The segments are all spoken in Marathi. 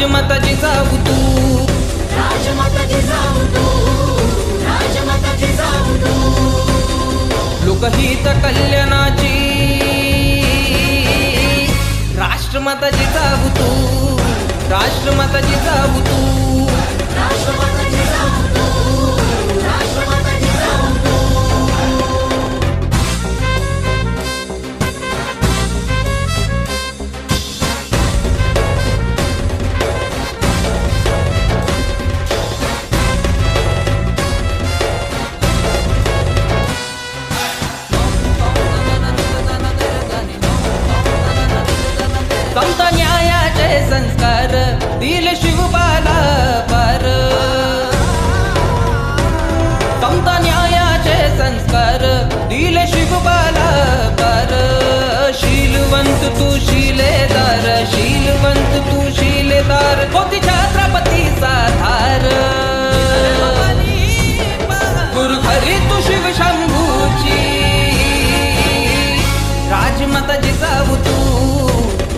राजमाता जिजाऊ तू. राजमाता जिजाऊ तू. राजमाता जिजाऊ तू. लोकहित कल्याणाची. राष्ट्रमाता जिजाऊ तू. राष्ट्रमाता जिजाऊ तू. राष्ट्रमाता संत न्यायाचे संस्कार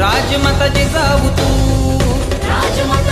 రాజమత జిసాగుతూ రాజమత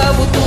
зовут